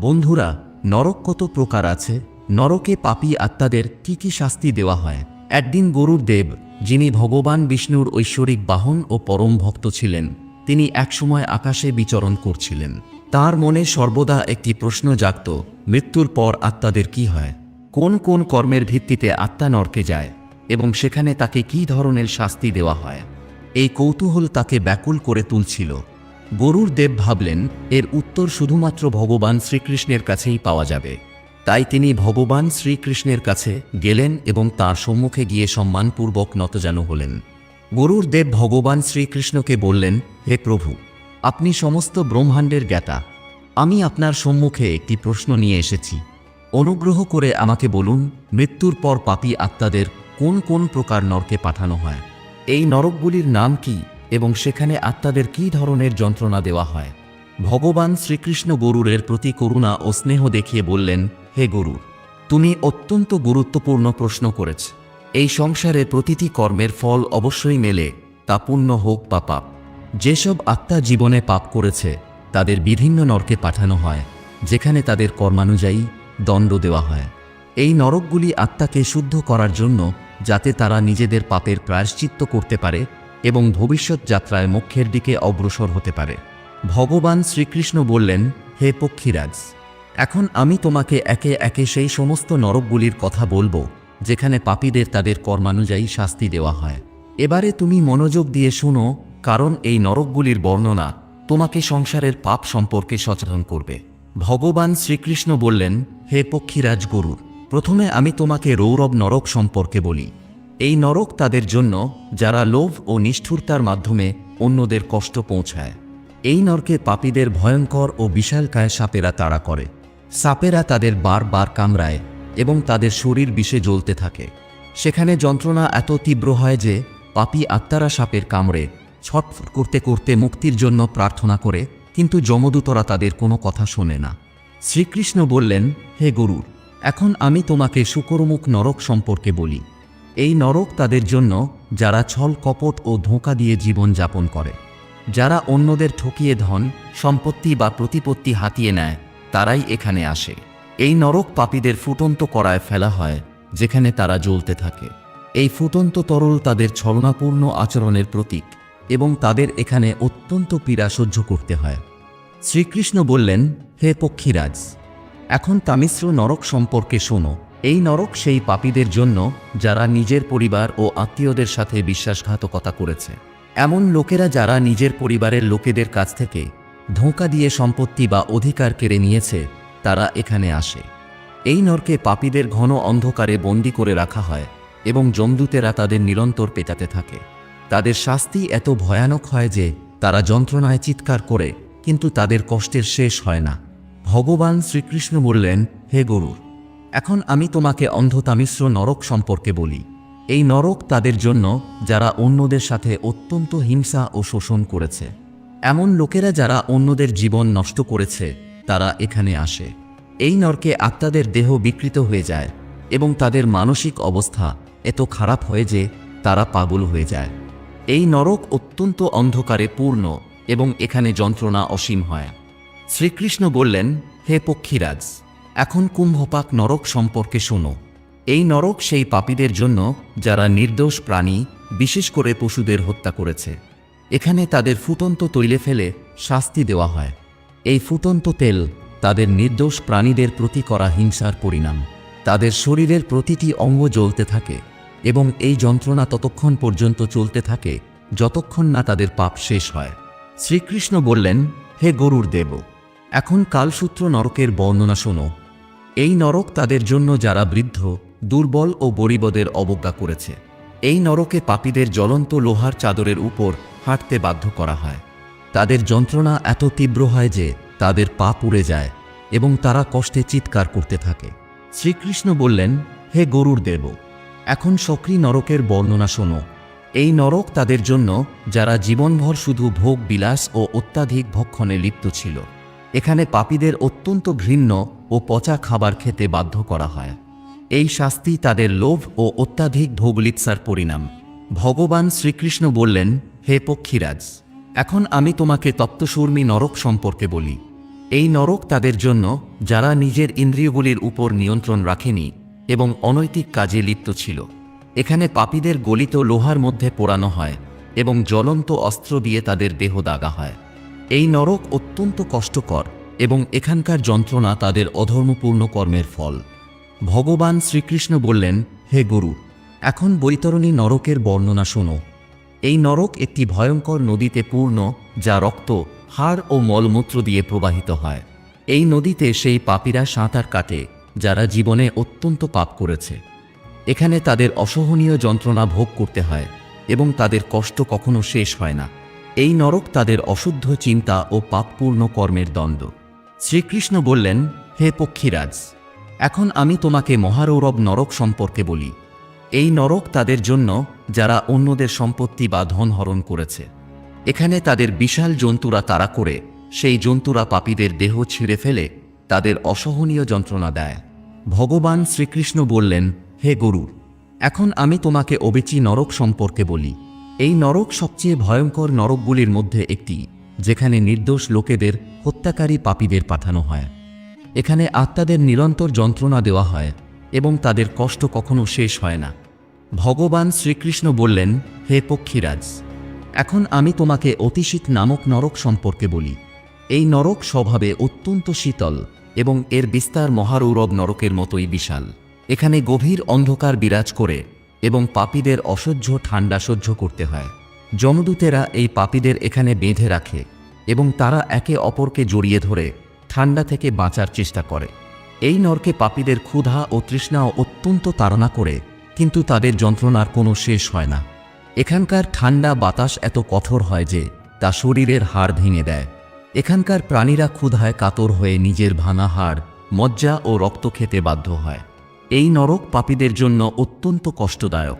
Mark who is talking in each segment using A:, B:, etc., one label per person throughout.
A: বন্ধুরা, নরক কত প্রকার আছে? নরকে পাপী আত্মাদের কি কি শাস্তি দেওয়া হয়? একদিন গরুর দেব, যিনি ভগবান বিষ্ণুর ঐশ্বরিক বাহন ও পরম ভক্ত ছিলেন, তিনি একসময় আকাশে বিচরণ করছিলেন। তার মনে সর্বদা একটি প্রশ্ন জাগত, মৃত্যুর পর আত্মাদের কি হয়? কোন কোন কর্মের ভিত্তিতে আত্মা নরকে যায়? এবং সেখানে তাকে কি ধরনের শাস্তি দেওয়া হয়? এই কৌতূহল তাকে ব্যাকুল করে তুলছিল। গরুর দেব ভাবলেন, এর উত্তর শুধুমাত্র ভগবান শ্রীকৃষ্ণের কাছেই পাওয়া যাবে। তাই তিনি ভগবান শ্রীকৃষ্ণের কাছে গেলেন এবং তার সম্মুখে গিয়ে সম্মানপূর্বক নতজানু হলেন। গরুর দেব ভগবান শ্রীকৃষ্ণকে বললেন, হে প্রভু, আপনি সমস্ত ব্রহ্মাণ্ডের জ্ঞাতা। আমি আপনার সম্মুখে একটি প্রশ্ন নিয়ে এসেছি। অনুগ্রহ করে আমাকে বলুন, মৃত্যুর পর পাপী আত্মাদের কোন কোন প্রকার নরকে পাঠানো হয়? এই নরকগুলির নাম কি? এবং সেখানে আত্মাদের কী ধরনের যন্ত্রণা দেওয়া হয়? ভগবান শ্রীকৃষ্ণ গরুরের প্রতি করুণা ও স্নেহ দেখিয়ে বললেন, হে গরুর, তুমি অত্যন্ত গুরুত্বপূর্ণ প্রশ্ন করেছ। এই সংসারে প্রতিটি কর্মের ফল অবশ্যই মেলে, তা পুণ্য হোক বা পাপ। যেসব আত্মা জীবনে পাপ করেছে, তাদের বিভিন্ন নরকে পাঠানো হয়, যেখানে তাদের কর্মানুযায়ী দণ্ড দেওয়া হয়। এই নরকগুলি আত্মাকে শুদ্ধ করার জন্য, যাতে তারা নিজেদের পাপের প্রায়শ্চিত্ত করতে পারে এবং ভবিষ্যৎ যাত্রায় মোক্ষের দিকে অগ্রসর হতে পারে। ভগবান শ্রীকৃষ্ণ বললেন, হে পক্ষীরাজ, এখন আমি তোমাকে একে একে সেই সমস্ত নরকগুলির কথা বলব, যেখানে পাপীদের তাদের কর্মানুযায়ী শাস্তি দেওয়া হয়। এবারে তুমি মনোযোগ দিয়ে শোনো, কারণ এই নরকগুলির বর্ণনা তোমাকে সংসারের পাপ সম্পর্কে সচেতন করবে। ভগবান শ্রীকৃষ্ণ বললেন, হে পক্ষীরাজ গরুর প্রথমে আমি তোমাকে রৌরব নরক সম্পর্কে বলি। এই নরক তাদের জন্য, যারা লোভ ও নিষ্ঠুরতার মাধ্যমে অন্যদের কষ্ট পৌঁছায়। এই নরকে পাপীদের ভয়ঙ্কর ও বিশালকায় সাপেরা তাড়া করে। সাপেরা তাদের বার বার কামড়ায় এবং তাদের শরীর বিষে জ্বলতে থাকে। সেখানে যন্ত্রণা এত তীব্র হয় যে, পাপী আত্মারা সাপের কামড়ে ছটফট করতে করতে মুক্তির জন্য প্রার্থনা করে, কিন্তু যমদূতরা তাদের কোনো কথা শোনে না। শ্রীকৃষ্ণ বললেন, হে গরুর, এখন আমি তোমাকে শুকরমুখ নরক সম্পর্কে বলি। এই নরক তাদের জন্য যারা ছল কপট ও ধোঁকা দিয়ে জীবন যাপন করে। যারা অন্যদের ঠকিয়ে ধন, সম্পত্তি বা প্রতিপত্তি হাতিয়ে নেয়, তারাই এখানে আসে। এই নরক পাপীদের ফুটন্ত করায় ফেলা হয়, যেখানে তারা জ্বলতে থাকে। এই ফুটন্ত তরল তাদের ছলনাপূর্ণ আচরণের প্রতীক এবং তাদের এখানে অত্যন্ত পীড়া সহ্য করতে হয়। শ্রীকৃষ্ণ বললেন, হে পক্ষীরাজ, এখন তামিশ্র নরক সম্পর্কে শোনো। এই নরক সেই পাপীদের জন্য, যারা নিজের পরিবার ও আত্মীয়দের সাথে বিশ্বাসঘাতকতা করেছে। এমন লোকেরা যারা নিজের পরিবারের লোকেদের কাছ থেকে ধোঁকা দিয়ে সম্পত্তি বা অধিকার কেড়ে নিয়েছে, তারা এখানে আসে। এই নরকে পাপীদের ঘন অন্ধকারে বন্দি করে রাখা হয় এবং জমদূতেরা তাদের নিরন্তর পেটাতে থাকে। তাদের শাস্তি এত ভয়ানক হয় যে, তারা যন্ত্রণায় চিৎকার করে, কিন্তু তাদের কষ্টের শেষ হয় না। ভগবান শ্রীকৃষ্ণ বললেন, হে গরুর এখন আমি তোমাকে অন্ধতামিশ্র নরক সম্পর্কে বলি। এই নরক তাদের জন্য, যারা অন্যদের সাথে অত্যন্ত হিংসা ও শোষণ করেছে। এমন লোকেরা যারা অন্যদের জীবন নষ্ট করেছে, তারা এখানে আসে। এই নরকে আত্মাদের দেহ বিকৃত হয়ে যায় এবং তাদের মানসিক অবস্থা এত খারাপ হয় যে তারা পাগল হয়ে যায়। এই নরক অত্যন্ত অন্ধকারে পূর্ণ এবং এখানে যন্ত্রণা অসীম হয়। শ্রীকৃষ্ণ বললেন, হে পক্ষীরাজ এখন কুম্ভপাক নরক সম্পর্কে শোনো। এই নরক সেই পাপীদের জন্য, যারা নির্দোষ প্রাণী, বিশেষ করে পশুদের হত্যা করেছে। এখানে তাদের ফুটন্ত তৈলে ফেলে শাস্তি দেওয়া হয়। এই ফুটন্ত তেল তাদের নির্দোষ প্রাণীদের প্রতি করা হিংসার পরিণাম। তাদের শরীরের প্রতিটি অঙ্গ জ্বলতে থাকে এবং এই যন্ত্রণা ততক্ষণ পর্যন্ত চলতে থাকে যতক্ষণ না তাদের পাপ শেষ হয়। শ্রীকৃষ্ণ বললেন, হে গরুর দেব, এখন কালসূত্র নরকের বর্ণনা শোনো। এই নরক তাদের জন্য যারা বৃদ্ধ, দুর্বল ও গরিবদের অবজ্ঞা করেছে। এই নরকে পাপীদের জ্বলন্ত লোহার চাদরের উপর হাঁটতে বাধ্য করা হয়। তাদের যন্ত্রণা এত তীব্র হয় যে তাদের পা পুড়ে যায় এবং তারা কষ্টে চিৎকার করতে থাকে। শ্রীকৃষ্ণ বললেন, হে গরুর দেব, এখন সক্রি নরকের বর্ণনা শোনো। এই নরক তাদের জন্য, যারা জীবনভর শুধু ভোগ বিলাস ও অত্যাধিক ভক্ষণে লিপ্ত ছিল এখানে পাপীদের অত্যন্ত ঘৃণ্য ও পচা খাবার খেতে বাধ্য করা হয়। এই শাস্তি তাদের লোভ ও অত্যাধিক ভোগলিৎসার পরিণাম। ভগবান শ্রীকৃষ্ণ বললেন, হে পক্ষীরাজ, এখন আমি তোমাকে তপ্তশূর্মী নরক সম্পর্কে বলি। এই নরক তাদের জন্য, যারা নিজের ইন্দ্রিয়গুলির উপর নিয়ন্ত্রণ রাখেনি এবং অনৈতিক কাজে লিপ্ত ছিল। এখানে পাপীদের গলিত লোহার মধ্যে পোড়ানো হয় এবং জ্বলন্ত অস্ত্র দিয়ে তাদের দেহ দাগা হয়। এই নরক অত্যন্ত কষ্টকর এবং এখানকার যন্ত্রণা তাদের অধর্মপূর্ণ কর্মের ফল। ভগবান শ্রীকৃষ্ণ বললেন, হে গুরু, এখন বৈতরণী নরকের বর্ণনা শোনো। এই নরক একটি ভয়ঙ্কর নদীতে পূর্ণ, যা রক্ত, হাড় ও মলমূত্র দিয়ে প্রবাহিত হয়। এই নদীতে সেই পাপীরা সাঁতার কাটে, যারা জীবনে অত্যন্ত পাপ করেছে। এখানে তাদের অসহনীয় যন্ত্রণা ভোগ করতে হয় এবং তাদের কষ্ট কখনো শেষ হয় না। এই নরক তাদের অশুদ্ধ চিন্তা ও পাপপূর্ণ কর্মের দ্বন্দ্ব। শ্রীকৃষ্ণ বললেন, হে পক্ষীরাজ, এখন আমি তোমাকে মহারৌরব নরক সম্পর্কে বলি। এই নরক তাদের জন্য যারা অন্যদের সম্পত্তি বা ধন হরণ করেছে। এখানে তাদের বিশাল জন্তুরা তাড়া করে, সেই জন্তুরা পাপীদের দেহ ছিঁড়ে ফেলে, তাদের অসহনীয় যন্ত্রণা দেয়। ভগবান শ্রীকৃষ্ণ বললেন, হে গরু এখন আমি তোমাকে অবিচি নরক সম্পর্কে বলি। এই নরক সবচেয়ে ভয়ঙ্কর নরকগুলির মধ্যে একটি, যেখানে নির্দোষ লোকেদের, হত্যাকারী পাপীদের পাঠানো হয়। এখানে আত্মাদের নিরন্তর যন্ত্রণা দেওয়া হয়, এবং তাদের কষ্ট কখনো শেষ হয় না। ভগবান শ্রীকৃষ্ণ বললেন, হে পক্ষীরাজ, এখন আমি তোমাকে অতিশীত নামক নরক সম্পর্কে বলি। এই নরক স্বভাবে অত্যন্ত শীতল, এবং এর বিস্তার মহারৌরব নরকের মতোই বিশাল। এখানে গভীর অন্ধকার বিরাজ করে এবং পাপীদের অসহ্য ঠান্ডা সহ্য করতে হয়। যমদূতেরা এই পাপীদের এখানে বেঁধে রাখে এবং তারা একে অপরকে জড়িয়ে ধরে ঠান্ডা থেকে বাঁচার চেষ্টা করে। এই নরকে পাপীদের ক্ষুধা ও তৃষ্ণাও অত্যন্ত তাড়না করে, কিন্তু তাদের যন্ত্রণার কোনো শেষ হয় না। এখানকার ঠান্ডা বাতাস এত কঠোর হয় যে তা শরীরের হাড় ভেঙে দেয়। এখানকার প্রাণীরা ক্ষুধায় কাতর হয়ে নিজের ভাঙা হাড়, মজ্জা ও রক্ত খেতে বাধ্য হয়। এই নরক পাপীদের জন্য অত্যন্ত কষ্টদায়ক।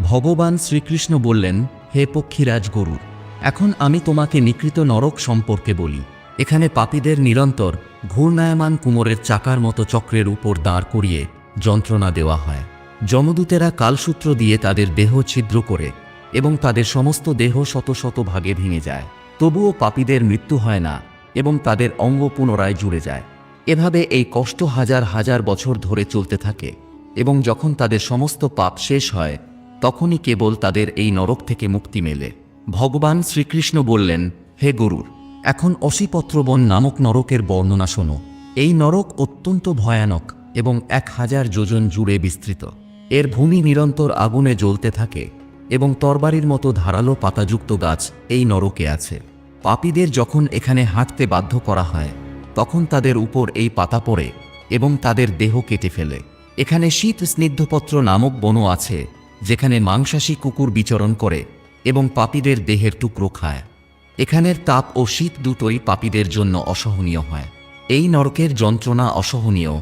A: ভগবান শ্রীকৃষ্ণ বললেন, হে পক্ষীরাজ গরু, এখন আমি তোমাকে নিকৃত নরক সম্পর্কে বলি। এখানে পাপীদের নিরন্তর ঘূর্ণায়মান কুমোরের চাকার মতো চক্রের উপর দাঁড় করিয়ে যন্ত্রণা দেওয়া হয়। যমদূতেরা কালসূত্র দিয়ে তাদের দেহ ছিদ্র করে এবং তাদের সমস্ত দেহ শত শত ভাগে ভেঙে যায়। তবুও পাপীদের মৃত্যু হয় না এবং তাদের অঙ্গ পুনরায় জুড়ে যায়। এভাবে এই কষ্ট হাজার হাজার বছর ধরে চলতে থাকে এবং যখন তাদের সমস্ত পাপ শেষ হয়, তখনই কেবল তাদের এই নরক থেকে মুক্তি মেলে। ভগবান শ্রীকৃষ্ণ বললেন, হে গরুর, এখন অসিপত্রবন নামক নরকের বর্ণনা শোনো। এই নরক অত্যন্ত ভয়ানক এবং এক হাজার যোজন জুড়ে বিস্তৃত। এর ভূমি নিরন্তর আগুনে জ্বলতে থাকে এবং তরবারির মতো ধারালো পাতাযুক্ত গাছ এই নরকে আছে। পাপীদের যখন এখানে হাঁটতে বাধ্য করা হয় তখন তাদের উপর এই পাতা পড়ে এবং তাদের দেহ কেটে ফেলে। এখানে শীত স্নিগ্ধপত্র নামক বনও আছে, যেখানে মাংসাশী কুকুর বিচরণ করে এবং পাপীদের দেহের টুকরো খায়। এখানের তাপ ও শীত দুটোই পাপীদের জন্য অসহনীয় হয়। এই নরকের যন্ত্রণা অসহনীয়।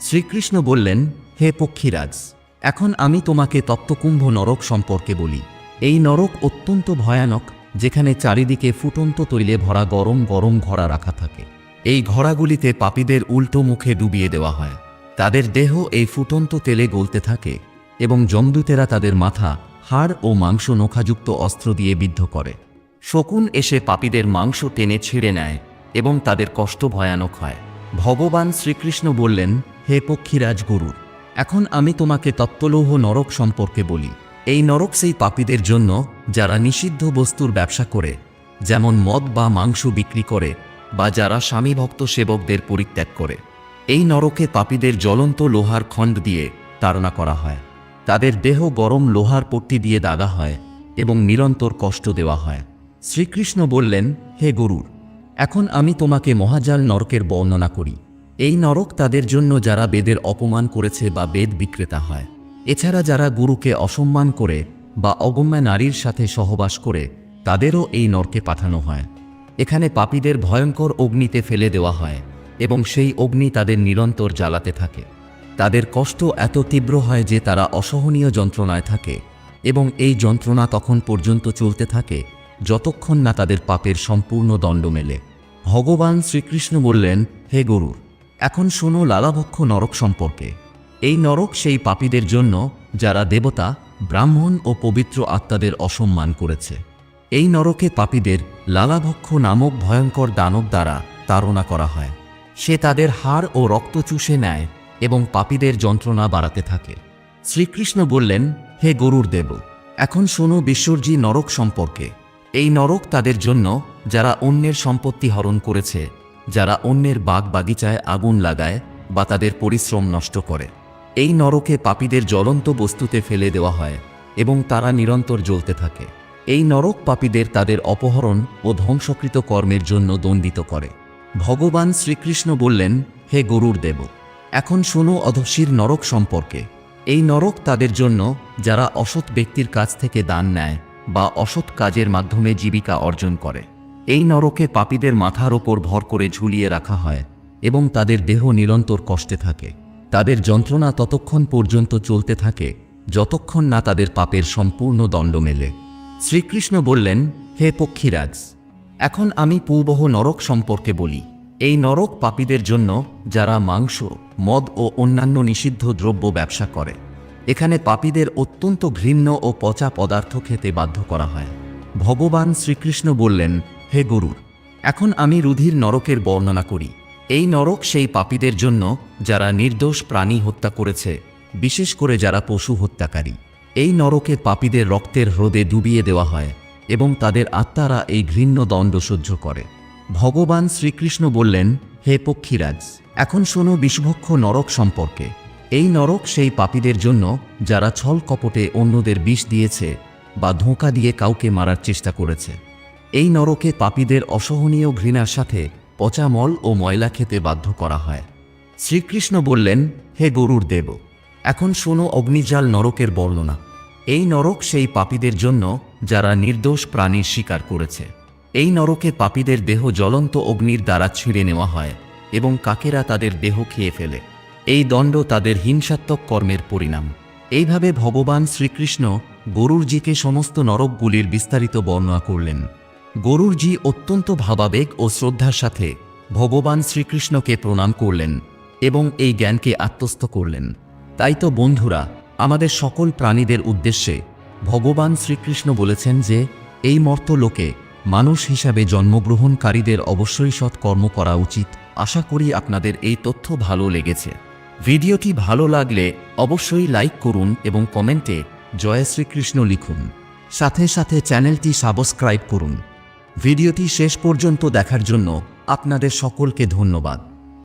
A: শ্রীকৃষ্ণ বললেন, হে পক্ষীরাজ, এখন আমি তোমাকে তপ্তকুম্ভ নরক সম্পর্কে বলি। এই নরক অত্যন্ত ভয়ানক, যেখানে চারিদিকে ফুটন্ত তৈলে ভরা গরম গরম ঘোড়া রাখা থাকে। এই ঘোড়াগুলিতে পাপীদের উল্টো মুখে ডুবিয়ে দেওয়া হয়। তাদের দেহ এই ফুটন্ত তেলে গলতে থাকে এবং জমদূতেরা তাদের মাথা, হাড় ও মাংস নোখাযুক্ত অস্ত্র দিয়ে বিদ্ধ করে। শকুন এসে পাপীদের মাংস টেনে ছিঁড়ে নেয় এবং তাদের কষ্ট ভয়ানক হয়। ভগবান শ্রীকৃষ্ণ বললেন, হে পক্ষীরাজ গরুর, এখন আমি তোমাকে তত্ত্বলৌহ নরক সম্পর্কে বলি। এই নরক সেই পাপীদের জন্য যারা নিষিদ্ধ বস্তুর ব্যবসা করে, যেমন মদ বা মাংস বিক্রি করে বা যারা স্বামীভক্ত সেবকদের পরিত্যাগ করে। এই নরকে পাপীদের জ্বলন্ত লোহার খণ্ড দিয়ে তাড়না করা হয়। তাদের দেহ গরম লোহার পট্টি দিয়ে দাগা হয় এবং নিরন্তর কষ্ট দেওয়া হয়। শ্রীকৃষ্ণ বললেন, হে গরুর, এখন আমি তোমাকে মহাজাল নরকের বর্ণনা করি। এই নরক তাদের জন্য যারা বেদের অপমান করেছে বা বেদ বিক্রেতা হয়। এছাড়া যারা গুরুকে অসম্মান করে বা অগম্যা নারীর সাথে সহবাস করে, তাদেরও এই নরকে পাঠানো হয়। এখানে পাপীদের ভয়ঙ্কর অগ্নিতে ফেলে দেওয়া হয় এবং সেই অগ্নি তাদের নিরন্তর জ্বালাতে থাকে। তাদের কষ্ট এত তীব্র হয় যে তারা অসহনীয় যন্ত্রণায় থাকে এবং এই যন্ত্রণা তখন পর্যন্ত চলতে থাকে যতক্ষণ না তাদের পাপের সম্পূর্ণ দণ্ড মেলে। ভগবান শ্রীকৃষ্ণ বললেন, হে গরুর, এখন শোনো লালাভক্ষ নরক সম্পর্কে। এই নরক সেই পাপীদের জন্য, যারা দেবতা, ব্রাহ্মণ ও পবিত্র আত্মাদের অসম্মান করেছে। এই নরকে পাপীদের লালাভক্ষ নামক ভয়ঙ্কর দানব দ্বারা তাড়না করা হয়। সে তাদের হাড় ও রক্ত চুষে নেয় এবং পাপীদের যন্ত্রণা বাড়াতে থাকে। শ্রীকৃষ্ণ বললেন, হে গরুর দেব, এখন শোনো বিশ্বর্জি নরক সম্পর্কে। এই নরক তাদের জন্য যারা অন্যের সম্পত্তি হরণ করেছে, যারা অন্যের বাগ বাগিচায় আগুন লাগায় বা তাদের পরিশ্রম নষ্ট করে। এই নরকে পাপীদের জ্বলন্ত বস্তুতে ফেলে দেওয়া হয় এবং তারা নিরন্তর জ্বলতে থাকে। এই নরক পাপীদের তাদের অপহরণ ও ধ্বংসকৃত কর্মের জন্য দণ্ডিত করে। ভগবান শ্রীকৃষ্ণ বললেন, হে গরুর দেব, এখন শোনো অধস্যির নরক সম্পর্কে। এই নরক তাদের জন্য যারা অসৎ ব্যক্তির কাছ থেকে দান নেয় বা অসৎ কাজের মাধ্যমে জীবিকা অর্জন করে। এই নরকে পাপীদের মাথার ওপর ভর করে ঝুলিয়ে রাখা হয় এবং তাদের দেহ নিরন্তর কষ্টে থাকে। তাদের যন্ত্রণা ততক্ষণ পর্যন্ত চলতে থাকে, যতক্ষণ না তাদের পাপের সম্পূর্ণ দণ্ড মেলে। শ্রীকৃষ্ণ বললেন, হে পক্ষীরাজ, এখন আমি পূর্বহ নরক সম্পর্কে বলি। এই নরক পাপীদের জন্য যারা মাংস, মদ ও অন্যান্য নিষিদ্ধ দ্রব্য ব্যবসা করে, এখানে পাপীদের অত্যন্ত ঘৃণ্য ও পচা পদার্থ খেতে বাধ্য করা হয়। ভগবান শ্রীকৃষ্ণ বললেন, হে গুরু এখন আমি রুধির নরকের বর্ণনা করি। এই নরক সেই পাপীদের জন্য যারা নির্দোষ প্রাণী হত্যা করেছে, বিশেষ করে যারা পশু হত্যাকারী। এই নরকে পাপীদের রক্তের হ্রদে ডুবিয়ে দেওয়া হয় এবং তাদের আত্মারা এই ঘৃণ্য দণ্ড সহ্য করে। ভগবান শ্রীকৃষ্ণ বললেন, হে পক্ষীরাজ, এখন শোনো বিষভক্ষ নরক সম্পর্কে। এই নরক সেই পাপীদের জন্য, যারা ছল কপটে অন্যদের বিষ দিয়েছে বা ধোঁকা দিয়ে কাউকে মারার চেষ্টা করেছে। এই নরকে পাপীদের অসহনীয় ঘৃণার সাথে পচা মল ও ময়লা খেতে বাধ্য করা হয়। শ্রীকৃষ্ণ বললেন, হে গরুর দেব, এখন শোনো অগ্নিজাল নরকের বর্ণনা। এই নরক সেই পাপীদের জন্য, যারা নির্দোষ প্রাণীর শিকার করেছে। এই নরকে পাপীদের দেহ জ্বলন্ত অগ্নির দ্বারা ছিঁড়ে নেওয়া হয় এবং কাকেরা তাদের দেহ খেয়ে ফেলে। এই দণ্ড তাদের হিংসাত্মক কর্মের পরিণাম। এইভাবে ভগবান শ্রীকৃষ্ণ গরুরজিকে সমস্ত নরকগুলির বিস্তারিত বর্ণনা করলেন। গরুরজি অত্যন্ত ভাবাবেগ ও শ্রদ্ধার সাথে ভগবান শ্রীকৃষ্ণকে প্রণাম করলেন এবং এই জ্ঞানকে আত্মস্থ করলেন। তাই তো বন্ধুরা আমাদের সকল প্রাণীদের উদ্দেশ্যে ভগবান শ্রীকৃষ্ণ বলেছেন যে, এই মর্ত লোকে মানুষ হিসাবে জন্মগ্রহণকারীদের অবশ্যই সৎ কর্ম করা উচিত। আশা করি আপনাদের এই তথ্য ভালো লেগেছে। ভিডিওটি ভালো লাগলে অবশ্যই লাইক করুন এবং কমেন্টে জয় শ্রীকৃষ্ণ লিখুন। সাথে সাথে চ্যানেলটি সাবস্ক্রাইব করুন। ভিডিওটি শেষ পর্যন্ত দেখার জন্য আপনাদের সকলকে ধন্যবাদ।